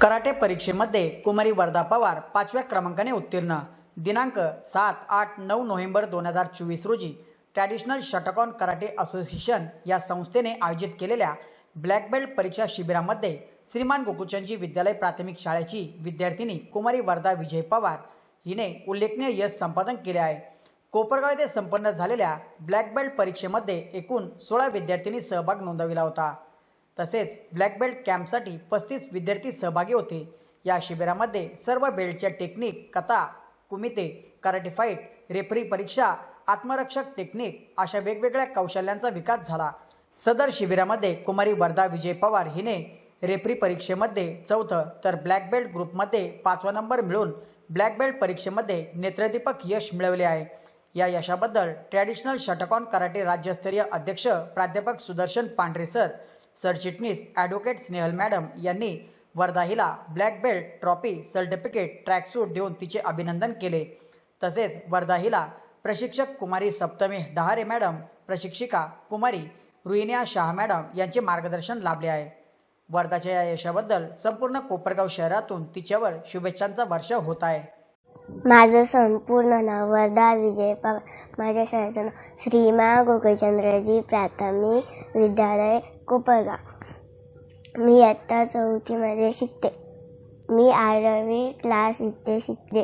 Karate परीक्षेमध्ये कुमारी वर्धा पवार पाचव्या क्रमांकाने उत्तीर्ण. दिनांक सात आठ नऊ नोव्हेंबर दोन हजार चोवीस रोजी ट्रॅडिशनल शटकॉन कराटे असोसिएशन या संस्थेने आयोजित केलेल्या ब्लॅक बेल्ट परीक्षा शिबिरामध्ये श्रीमान गोकुचंदजी विद्यालय प्राथमिक शाळेची विद्यार्थिनी कुमारी वर्धा विजय पवार हिने उल्लेखनीय यश संपादन केले आहे. कोपरगाव येथे संपन्न झालेल्या ब्लॅक बेल्ट परीक्षेमध्ये एकूण सोळा विद्यार्थ्यांनी सहभाग नोंदविला होता. तसेच ब्लॅक बेल्ट कॅम्पसाठी पस्तीस विद्यार्थी सहभागी होते. या शिबिरामध्ये सर्व बेल्टच्या टेक्निक कथा कुमिते कराटे फाईट रेफरी परीक्षा आत्मरक्षक टेक्निक अशा वेगवेगळ्या कौशल्यांचा विकास झाला. सदर शिबिरामध्ये कुमारी वर्धा विजय पवार हिने रेफरी परीक्षेमध्ये चौथं तर ब्लॅक बेल्ट ग्रुपमध्ये पाचवा नंबर मिळून ब्लॅक बेल्ट परीक्षेमध्ये नेत्रदीपक यश मिळवले आहे. या यशाबद्दल ट्रॅडिशनल शटकॉन कराटे राज्यस्तरीय अध्यक्ष प्राध्यापक सुदर्शन पांढरे सर सरचिटणीस ॲडव्होकेट स्नेहल मॅडम यांनी वर्धा हिला black belt trophy certificate tracksuit देऊन तिचे अभिनंदन केले. तसेच वर्धा हिला प्रशिक्षक कुमारी सप्तमी डहारे मॅडम प्रशिक्षिका कुमारी रुईनिया शाह मॅडम यांचे मार्गदर्शन लाभले आहे. वर्धाच्या या यशाबद्दल संपूर्ण कोपरगाव शहरातून तिच्यावर शुभेच्छांचा वर्ष होत आहे. माझं संपूर्ण नाव वर्धा विजय पवार माझ्या शाळेचं नाव श्रीमा गोकुळचंद्रजी प्राथमिक विद्यालय कोपरगाव. मी आत्ता चौथीमध्ये शिकते. मी आठवी क्लास इथे शिकते.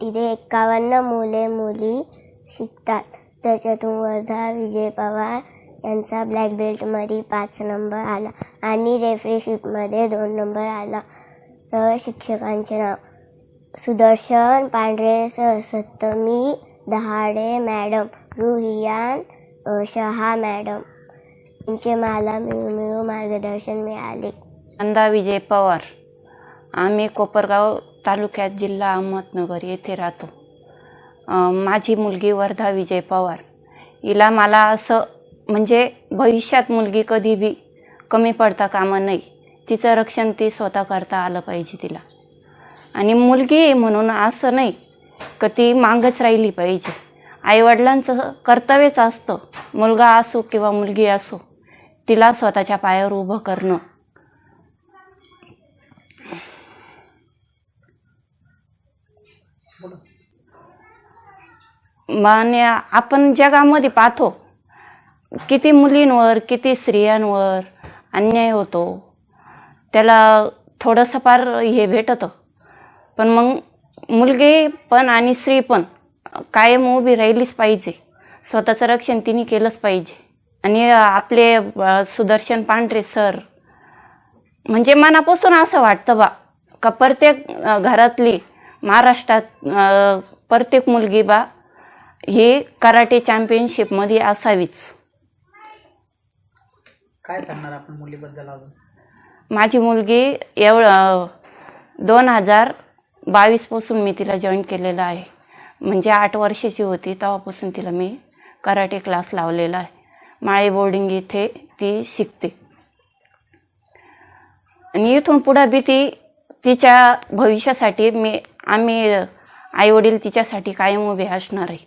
तिथे एकावन्न मुले मुली शिकतात. त्याच्यातून वर्धा विजय पवार यांचा ब्लॅक बेल्टमध्ये पाच नंबर आला आणि रेफ्रीशिपमध्ये दोन नंबर आला. तर शिक्षकांचे नाव Sudarshan Pandhare sir Dahade madam. Ruhiyan Shaha madam. यांचे मला मिळू मिळू मार्गदर्शन मिळाले. नंदा विजय पवार. आम्ही कोपरगाव तालुक्यात जिल्हा अहमदनगर येथे राहतो. माझी मुलगी वर्धा विजय पवार. हिला मला असं म्हणजे भविष्यात मुलगी कधी बी कमी पडता कामा नाही तिचं रक्षण ती स्वतः करता आलं पाहिजे तिला. आणि मुलगी म्हणून असं नाही. का ती मागच राहिली पाहिजे. आईवडिलांचं कर्तव्यच असतं. मुलगा असो किंवा मुलगी असो तिला स्वतःच्या पायावर उभं करणं. माने आपण जगामध्ये पाहतो किती मुलींवर किती स्त्रियांवर अन्याय होतो. त्याला थोडंसं फार हे भेटतं. पण मग मुलगी पण आणि स्त्री पण कायम उभी राहिलीच पाहिजे. स्वतःचं रक्षण तिने केलंच पाहिजे. आणि आपले सुदर्शन पांढरे सर म्हणजे मनापासून असं वाटतं बा का प्रत्येक घरातली महाराष्ट्रात प्रत्येक मुलगी बा ही कराटे चॅम्पियनशिपमध्ये असावीच. काय सांगणार आपण मुलीबद्दल अजून? माझी मुलगी एवढं दोन हजार बावीसपासून मी तिला जॉईन केलेलं आहे. म्हणजे आठ वर्षाची होती तेव्हापासून तिला मी कराटे क्लास लावलेला आहे. माळे बोर्डिंग इथे ती शिकते. आणि इथून पुढं बी ती तिच्या भविष्यासाठी मी आम्ही आईवडील तिच्यासाठी कायम उभे असणार आहे.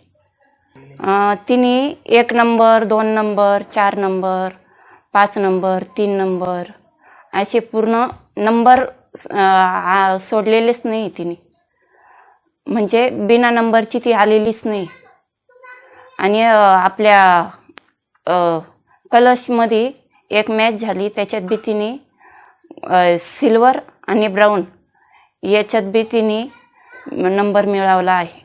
तिने एक नंबर दोन नंबर चार नंबर पाच नंबर तीन नंबर असे पूर्ण नंबर आ- सोडलेलेच नाही तिने. म्हणजे बिना नंबरची ती आलेलीच नाही. आणि आपल्या कलशमध्ये एक मॅच झाली. त्याच्यात बी तिने सिल्वर आणि ब्राऊन याच्यात बी तिने नंबर मिळवला आहे.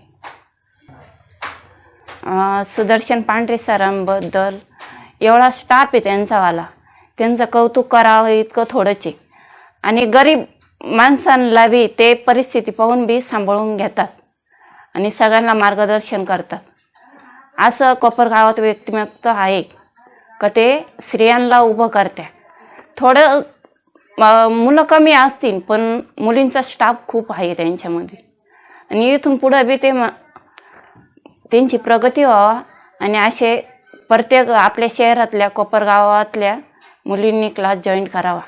सुदर्शन पांढरे सरांबद्दल एवढा स्टाफ आहे त्यांचावाला. त्यांचं कौतुक करावं इतकं थोडंच आहे. आणि गरीब माणसांना बी ते परिस्थिती पाहून बी सांभाळून घेतात. आणि सगळ्यांना मार्गदर्शन करतात. असं कोपर गावात व्यक्तिमत्व आहे का ते स्त्रियांना उभं करत्या थोडं मुलं कमी असतील पण मुलींचा स्टाफ खूप आहे त्यांच्यामध्ये. आणि इथून पुढं बी ते म- त्यांची प्रगती व्हावा आणि असे प्रत्येक आपल्या शहरातल्या कोपरगावातल्या मुलींनी क्लास जॉईन करावा.